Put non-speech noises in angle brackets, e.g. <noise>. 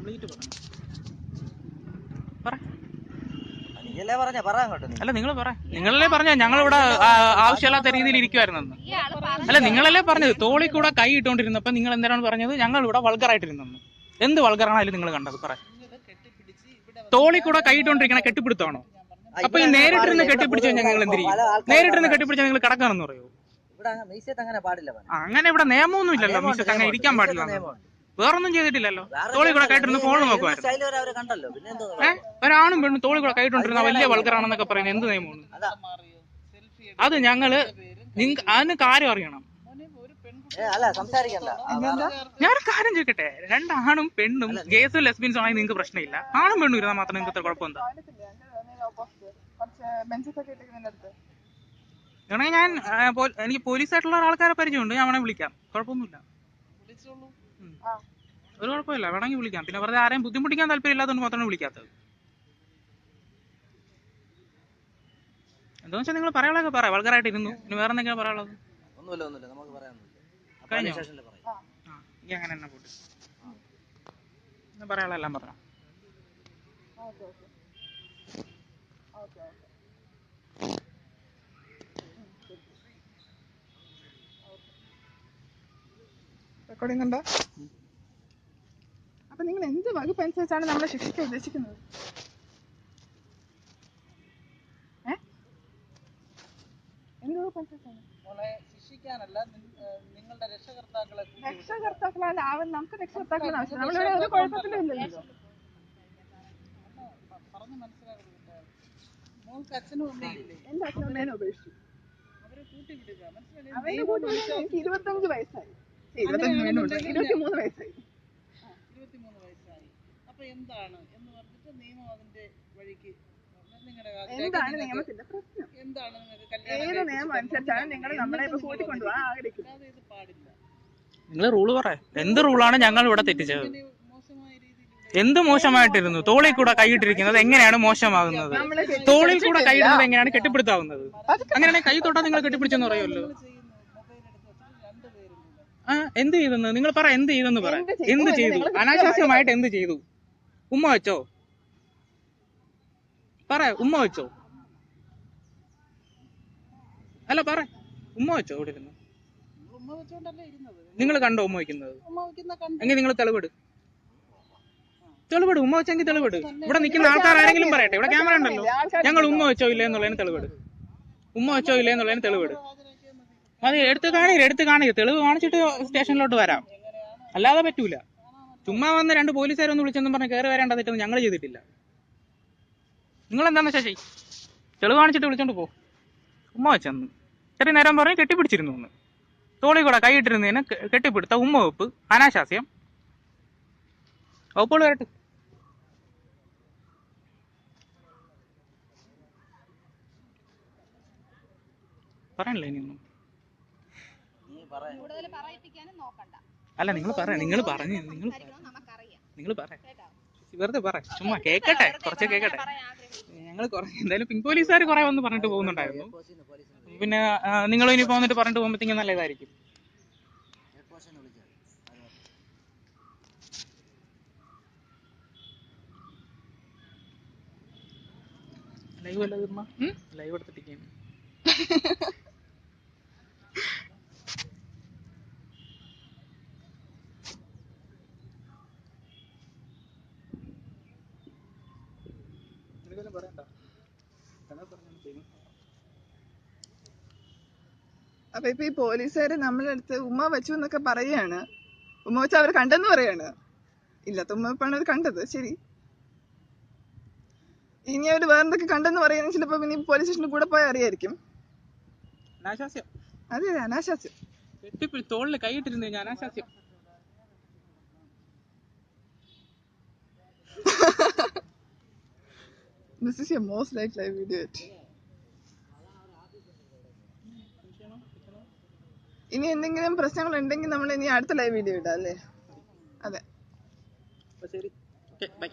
Complete പറ. അല്ല നിങ്ങൾ പറ. നിങ്ങളല്ലേ പറഞ്ഞ ഞങ്ങളിവിടെ ആവശ്യമില്ലാത്ത രീതിയിൽ ഇരിക്കുവായിരുന്നു. അല്ല നിങ്ങളല്ലേ പറഞ്ഞത് തോളി കൂടെ കൈ ഇട്ടുകൊണ്ടിരുന്നപ്പോ നിങ്ങൾ എന്തിനാണ് പറഞ്ഞത്? ഞങ്ങൾ ഇവിടെ വൾഗറായിട്ടിരുന്നെന്ന് എന്ത് വൾഗറാണായാലും നിങ്ങൾ കണ്ടത്? പറ. തോളി കൂടെ കൈ ഇട്ടുകൊണ്ടിരിക്കണ കെട്ടിപ്പിടുത്താണോ അപ്പൊ ഈ നേരിട്ടിരുന്ന് കെട്ടിപ്പിടിച്ച് കഴിഞ്ഞാൽ നിങ്ങൾ എന്തിരിക്കും നേരിട്ടിരുന്ന് കെട്ടിപ്പിടിച്ചാൽ നിങ്ങൾ കിടക്കാണെന്ന് പറയോ? മീശത്ത് അങ്ങനെ ഇവിടെ നിയമമൊന്നും ഇല്ലല്ലോ നിയമമുണ്ട്, അങ്ങനെ. ഇരിക്കാൻ പാടില്ല. മീശത്ത്. വേറൊന്നും ചെയ്തിട്ടില്ലല്ലോ. തോളി കൂടെ കയറ്റിരുന്നു ഫോൺ നോക്കുമായിരുന്നു ഏഹ് ഒരാണും പെണ്ണും തോളി കൂടെ കൈയിട്ടോണ്ടിരുന്ന വലിയ വൾക്കറാണെന്നൊക്കെ പറയുന്നത് എന്ത് നിയമമാണ് അതാ. ഞങ്ങൾ നിങ്ങ അതിന് കാര്യം അറിയണം. ഞാൻ കാര്യം ചോദിക്കട്ടെ? രണ്ടാണും പെണ്ണും ഗേസും ലെസ്ബിൻസും ആണെങ്കിൽ നിങ്ങൾക്ക് പ്രശ്നമില്ല. ആണും പെണ്ണും ഇരുന്നാൽ മാത്രം നിങ്ങൾക്ക് കുഴപ്പമെന്താ? വേണമെങ്കിൽ ഞാൻ എനിക്ക് പോലീസായിട്ടുള്ള ആൾക്കാരെ പരിചയമുണ്ട്. ഞാൻ വേണമെങ്കിൽ വിളിക്കാം. കുഴപ്പമൊന്നുമില്ല. ഒരു കുഴപ്പമില്ല. വേണമെങ്കിൽ വിളിക്കാം. പിന്നെ വെറുതെ ആരെയും ബുദ്ധിമുട്ടിക്കാൻ താല്പര്യമില്ലാത്തതുകൊണ്ട് മാത്രമാണ് വിളിക്കാത്തത്. എന്താണെന്ന് വെച്ചാൽ നിങ്ങൾ പറയാനുള്ളതൊക്കെ പറയാം വൾഗറായിട്ട് ഇരുന്നു. ഇനി വേറെ എന്തെങ്കിലും പറയാനുള്ളത്? ഒന്നുമില്ല ഒന്നുമില്ല. നമുക്ക് പറയാനൊന്നുമില്ല കഴിഞ്ഞോ? എനിക്ക് അങ്ങനെ തന്നെ പോട്ട്. എന്നാ പറയാനുള്ള എല്ലാം പറയാം okay okay. Okay okay. Recording ഉണ്ടോ? അപ്പൊ നിങ്ങൾ എന്ത് വകുപ്പ് അനുസരിച്ചാണ് നമ്മളെ ശിക്ഷിക്കാൻ ഉദ്ദേശിക്കുന്നത്? ഏ? എന്ത് വകുപ്പ് അനുസരിച്ചാണ്? രക്ഷകർത്താക്കളാണ് ആവും നമുക്ക് രക്ഷകർത്താക്കളാണ്. ആവശ്യം നമ്മളിവിടെ ഒരു കുഴപ്പത്തിലും ഇല്ലല്ലോ. എന്റെ അച്ഛനും അമ്മേനെ ഉപേക്ഷിച്ചു. കൂട്ടി വിടുക. മനസ്സിലായി? ഇരുപത്തഞ്ച് വയസ്സായി. ഇരുപത്തഞ്ച് ഇരുപത്തിമൂന്ന് വയസ്സായി. ഇരുപത്തിമൂന്ന് വയസ്സായി. അപ്പൊ എന്താണ് എന്ന് പറഞ്ഞിട്ട് നിയമം അതിന്റെ വഴിക്ക് നിങ്ങളുടെ എന്താണ് നിയമത്തിന്റെ പ്രശ്നം? എന്താണ് നിങ്ങൾക്ക് കല്യാണം ഏത് നിയമം അനുസരിച്ചാണ് നിങ്ങൾ നമ്മളെ ഇപ്പൊ കൂട്ടിക്കൊണ്ടുപോകാൻ ആഗ്രഹിക്കുന്നത്? ഇത് പാടില്ല. നിങ്ങൾ റൂൾ പറ. എന്ത് റൂളാണ് ഞങ്ങൾ ഇവിടെ തെറ്റിച്ചത്? എന്ത് മോശമായിട്ടിരുന്നു? തോളിൽ കൂടെ കൈയിട്ടിരിക്കുന്നത് എങ്ങനെയാണ് മോശമാകുന്നത്? തോളിൽ കൂടെ കൈയിടുന്നത് എങ്ങനെയാണ് കെട്ടിപ്പിടുത്താവുന്നത്? അങ്ങനെയാണെങ്കിൽ കൈ തൊട്ടാൽ നിങ്ങൾ കെട്ടിപ്പിടിച്ചെന്ന് പറയുമല്ലോ. ആ എന്ത് ചെയ്തെന്ന്? നിങ്ങൾ പറ എന്ത് ചെയ്തെന്ന് പറ. എന്ത് ചെയ്തു? അനാശാസ്യമായിട്ട് എന്ത് ചെയ്തു? ഉമ്മ വെച്ചോ? പറ ഉമ്മ വെച്ചോ? അല്ല പറ ഉമ്മ വെച്ചോ അവിടെ ഇരുന്നു? നിങ്ങൾ കണ്ടോ ഉമ്മ വയ്ക്കുന്നത് എങ്ങനെ എങ്കിൽ നിങ്ങൾ തെളിവെട്. തെളിവെട് ഉമ്മ വെച്ചെങ്കിൽ തെളിവെട്. ഇവിടെ നിൽക്കുന്ന ആൾക്കാർ ആരെങ്കിലും പറയട്ടെ. ഇവിടെ ക്യാമറ ഉണ്ടല്ലോ. ഞങ്ങൾ ഉമ്മ വെച്ചോ ഇല്ലേ എന്നുള്ളതിന് തെളിവെട്. ഉമ്മ വെച്ചോ ഇല്ലേ എന്നുള്ളതിന് തെളിവെട്. മതി എടുത്ത് കാണില്ല എടുത്ത് കാണില്ല തെളിവ് കാണിച്ചിട്ട് സ്റ്റേഷനിലോട്ട് വരാം. അല്ലാതെ പറ്റൂല. ചുമ്മാ വന്ന് രണ്ട് പോലീസുകാരൊന്ന് വിളിച്ചെന്നും പറഞ്ഞ് കയറി വരേണ്ട തെറ്റൊന്നും ഞങ്ങൾ ചെയ്തിട്ടില്ല. നിങ്ങൾ എന്താന്ന് ശശി? തെളിവ് കാണിച്ചിട്ട് വിളിച്ചോണ്ട് പോ. ഉമ്മ വെച്ചെന്ന് ചെറിയ നേരം പറഞ്ഞ് കെട്ടിപ്പിടിച്ചിരുന്നു ഒന്ന്. തോളി കൂടെ കൈയിട്ടിരുന്നതിന് കെട്ടിപ്പിടുത്ത ഉമ്മ വെപ്പ്. അനാശാസ്യം. വകുപ്പുകൾ വരട്ടെ. പറയണില്ല ഇനിയൊന്നും കൂടുതൽ പറയിപ്പിക്കാനും നോക്കണ്ട. അല്ല നിങ്ങൾ പറ നിങ്ങൾ പറഞ്ഞു നിങ്ങൾ നമുക്കറിയാം. നിങ്ങൾ പറ കേട്ടോ? വെറുതെ പറ ചുമ്മാ കേക്കട്ടെ കുറച്ച് കേക്കട്ടെ. ഞങ്ങൾ കുറെ എന്തായാലും പിങ്ക് പോലീസുകാർ കുറെ വന്ന് പറഞ്ഞിട്ട് പോകുന്നുണ്ടായിരുന്നു പിന്നെ നിങ്ങൾ ഇനി പോന്നിട്ട് പറഞ്ഞിട്ട് പോകുമ്പോഴത്തേക്കും നല്ല ഇതായിരിക്കും ഹെഡ് പോസ്റ്റിനെ വിളിച്ചാൽ ലൈവ് അല്ല ലൈവ് എടുത്തിട്ടിരിക്കുകയാണ്. <laughs> പറയണ്ട അപ്പൊ ഇപ്പൊ ഈ പോലീസുകാര് നമ്മളെ അടുത്ത് ഉമ്മ വെച്ചു എന്നൊക്കെ പറയാണ് ഉമ്മ വെച്ച് അവർ കണ്ടെന്ന് പറയാണ് ഇല്ലാത്ത ഉമ്മ വെപ്പാണ് അവർ കണ്ടത്. ശരി. ഇനി അവർ വേറെന്തൊക്കെ കണ്ടെന്ന് പറയുന്നത് ചിലപ്പോ ഇനി പോലീസ് സ്റ്റേഷനിൽ കൂടെ പോയാൽ അറിയായിരിക്കും. അനാശാസ്യം. അതെ അതെ അനാശാസ്യം. തോളിൽ കൈയിട്ടിരുന്നു കഴിഞ്ഞാൽ is your most likely live video ഇനി എന്തെങ്കിലും പ്രശ്നങ്ങൾ ഉണ്ടെങ്കിൽ നമ്മൾ ഇനി അടുത്ത ലൈവ് വീഡിയോ ഇടാം അല്ലേ? അതെ. ശരി. ബൈ